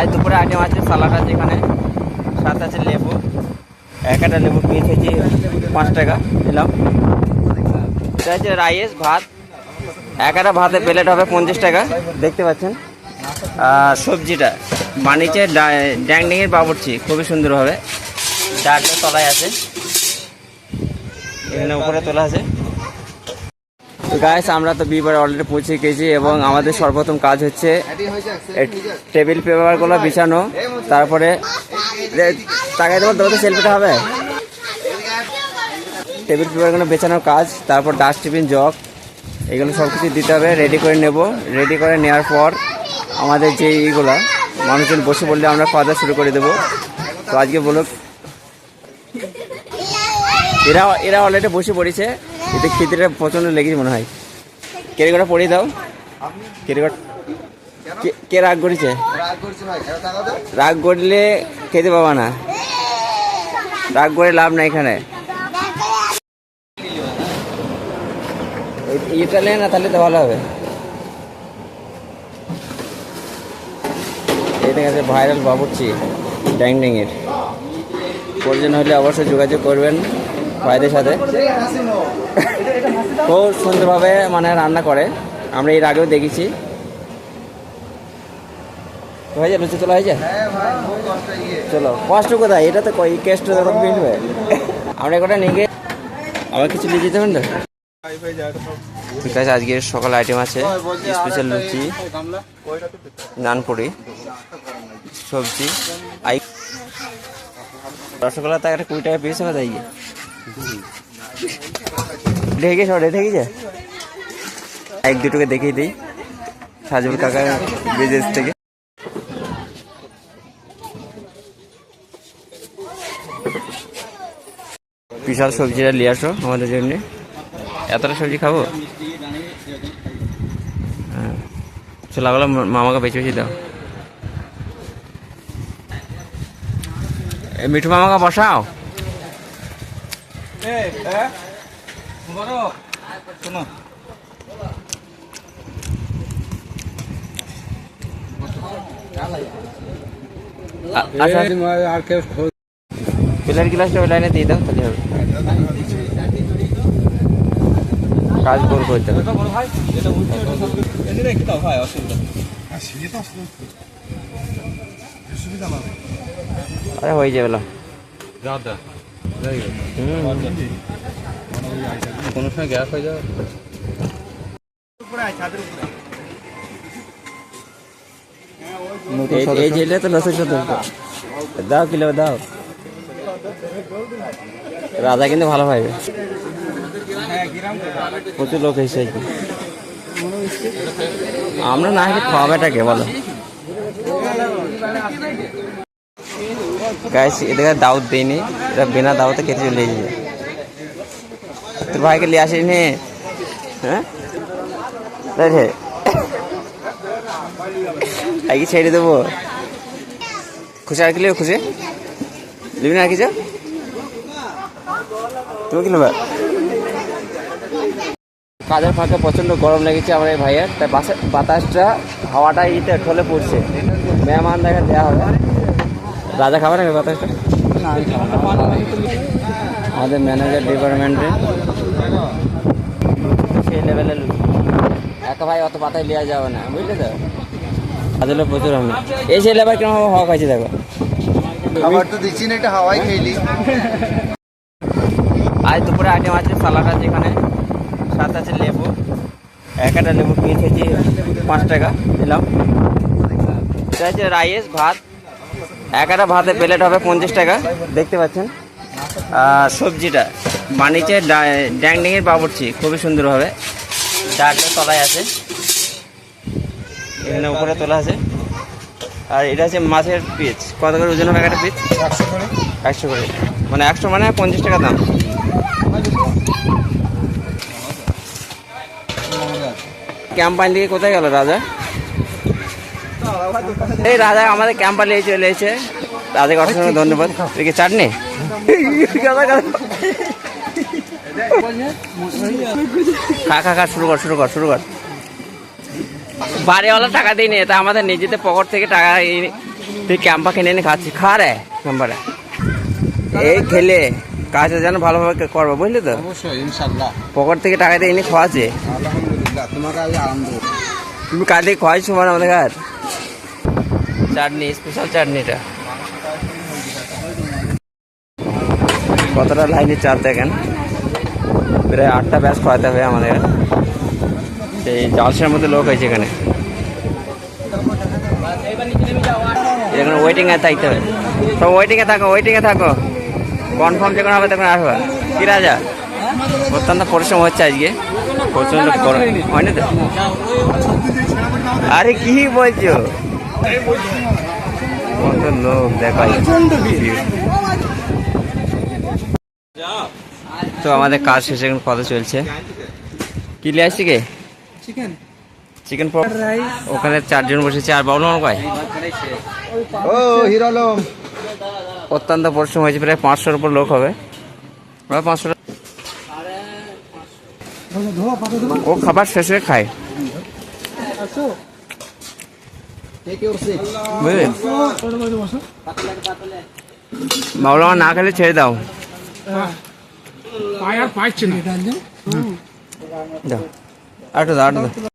আজ দুপুরে আইটেম আছে সালাড আছে এখানে সাথে আছে লেবু। এক একটা লেবু পিস হচ্ছে পাঁচ টাকা দিলাম এটা হচ্ছে রাইস, ভাত। এক একটা ভাতের প্লেট হবে পঞ্চাশ টাকা, দেখতে পাচ্ছেন। সবজিটা, বানিয়েছে ড্যাং ড্যাংডিংয়ের বাবুর্চি, খুবই সুন্দর হবে ডালটা তলায় আছে। এখানে উপরে তোলা আছে। তো গাইস আমরা তো বিবার অলরেডি পৌঁছে গেছি এবং আমাদের সর্বপ্রথম কাজ হচ্ছে টেবিল পেপারগুলো বিছানো, তারপরে টাকায় দেবো তবে তো সেলফিটা হবে? টেবিল পেপারগুলো বেছানোর কাজ, তারপর ডাস্টবিন জগ এগুলো সব কিছু দিতে হবে রেডি করে নেব। রেডি করে নেওয়ার পর আমাদের যে এইগুলো মানুষজন বসে বললে আমরা খাওয়া শুরু করে দেবো। তো আজকে বলুক এরা এরা অলরেডি বসে পড়েছে। এতে খিদেটা প্রচণ্ড লেগেছে মনে হয়। কেরিগটা পড়িয়ে দাও। কেরিগট কে- কে রাগ করেছে? রাগ করলে খেতে পাবা না। রাগ করে লাভ নাই এখানে। এইটা নেয় না তাহলে তো ভালো হবে। এটা গেছে ভাইরাল বাবুর্চি ডাইনিংয়ের প্রয়োজন হলে অবশ্যই যোগাযোগ করবেন। ভাইদের সাথে। খুব সুন্দরভাবে মানে রান্না করে। আমরা এর আগেও দেখেছি। হয়ে যাবে লুচি তোলা হয়ে যায় চলো। কষ্ট কোথায়? এটা তো কই কেষ্ট মিলবে আমরা একটা নিয়ে গিয়ে আবার কিছু নিয়ে যেতে পারেন তো ঠিক আছে আজকে সকাল আইটেম আছে। স্পেশাল লুচি নানপুরি সবজি। আই রসগোল্লা তো একটা কুড়ি টাকা পিস হবে তাই গিয়ে ঢেকে সব রেখে গেছে এক দুটোকে দেখিয়ে দিই। সাজুল কাকা বিদেশ থেকে। বিশাল সবজিটা নিয়ে আসো আমাদের জন্য। এতটা সবজি খাব? হ্যাঁ। ছোলাগুলো মামাকে বেছে বেছে দাও। মিঠু মামাকে বসাও। আ- আচ্ছা আর কেউ পিলার গ্লাসটা ওই লাইনে দিয়ে দাও তাহলে হবে। কাজ গোল করতে হবে আরে হয়ে যাবে না। হুম। কোনো সময় গ্যাস হয়ে যাবে? দাও কিলো, দাও। রাজা কিন্তু ভালো পাইবে। প্রচুর লোক এসেছে আমরা না হলে খাওয়াবেটাকে বলো। গাইস এদিকে দাউদ দেয়নি এটা বিনা দাওয়াতে কেটে চলে যাবে তোর ভাইকে নিয়ে আসিনি হ্যাঁ? রে আগে ছেড়ে দেবো। খুশি আর কি খুশি? লিবি না আর কিছু তুমি কি নেবে? কাজের ফাঁকে প্রচণ্ড গরম লেগেছে আমার এই ভাইয়ের। তাই বাতাসটা হাওয়াটা ইতে ঠলে পড়ছে। মেহমান দেখা দেওয়া হবে। রাজা খাবে না বাতাসটা আমাদের ম্যানেজার ডিপার্টমেন্টে সেই লেভেলের একা ভাই অত পাতায় নেওয়া যাবে না বুঝলে তো? তাদের প্রচুর আমি এই সেই আবার কীরকম হওয়া খাইছে দেখো। খাবার তো দিচ্ছি না এটা হাওয়াই খেলি। আজ দুপুরে আইটেম আছে সালাড আছে এখানে সাথে আছে লেবু। এক একটা লেবু পিস হচ্ছে পাঁচ টাকা দিলাম। এটা হচ্ছে রাইস ভাত একটা ভাতের প্লেট হবে পঞ্চাশ টাকা। দেখতে পাচ্ছেন? আর সবজিটা। বানিয়েছে ড্যাংডিংয়ের বাবুর্চি। খুবই সুন্দর হবে। ডালটা তলায় আছে। এখানে উপরে তোলা আছে। আর এটা হচ্ছে মাছের পিস কত করে ওজন হবে একটা পিস একশো করে। একশো করে। মানে একশো মানে পঞ্চাশ টাকা দাম। ক্যাম্পাইন থেকে কোথায় গেল রাজা? এই রাজা আমাদের ক্যাম্পাইন নিয়ে চলে এসেছে। রাজাকে অসংখ্য ধন্যবাদ। এদিকে চাটনি। খা খা খা শুরু কর শুরু কর শুরু কর। বাড়িওয়ালা টাকা দিইনি এটা আমাদের নিজেদের পকেট থেকে টাকা এই তুই ক্যাম্পা কিনে এনে খাচ্ছিস খা রে ক্যাম্পারে এই খেলে কাজটা যেন ভালোভাবে করব বুঝলি তো? পকেট থেকে টাকা দিয়ে এনে খাওয়াচ্ছে। তুমি কাল থেকে খাওয়াইছো মানে আমাদের ঘর চাটনি স্পেশাল চাটনিটা। কতটা লাইনে চাপ দেখেন? প্রায় আটটা ব্যাস খাওয়াতে হবে আমাদের। সেই জালসের মধ্যে লোক হয়েছে এখানে। এখানে ওয়েটিংয়ে থাকতে হবে। সব ওয়েটিংয়ে থাকো ওয়েটিংয়ে থাকো। কনফার্ম যখন হবে তখন আসবে। কি রাজা? অত্যন্ত পরিশ্রম হচ্ছে আজকে। প্রচণ্ড হয়নি তো? আরে কি বলছো? কত লোক দেখা তো আমাদের কাজ শেষে এখন কথা চলছে। কি লিয়ে আসছি কে চিকেন ওখানে চারজন বসেছে আর বাবু আমার কয় ও হিরো আলম। অত্যন্ত পরিশ্রম হয়েছে প্রায় পাঁচশোর উপর লোক হবে। প্রায় পাঁচশো ও খাবার শেষে খায়। বুঝলি? বাবুল আমার না খেলে ছেড়ে দাও। পায় আর পাইছে না। দাও। আটু দাও।